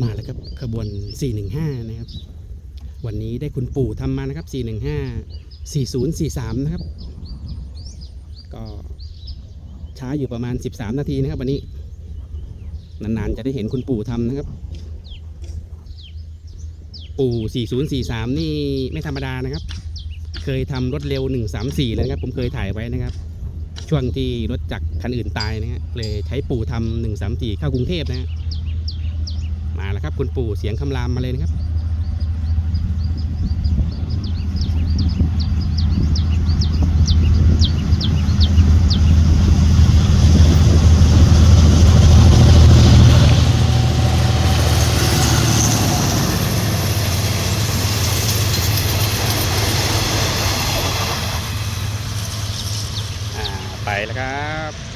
มาแล้วครับขบวน 415 นะครับ วันนี้ได้คุณปู่ทำมานะครับ 415 4043 นะครับ ก็ช้าอยู่ประมาณ 13 นาทีนะครับ วันนี้ นานๆ จะได้เห็นคุณปู่ทำนะครับ ปู่ 4043 นี่ไม่ธรรมดานะครับ เคยทำรถเร็ว 134เลยนะครับ ผมเคยถ่ายไว้นะครับ ช่วงที่รถจักรคันอื่นตายนะฮะเลยใช้ปู่ทำ134 เข้ากรุงเทพนะฮะ มาแล้วครับคุณปู่เสียงคำรามมาเลยนะครับไปแล้วครับ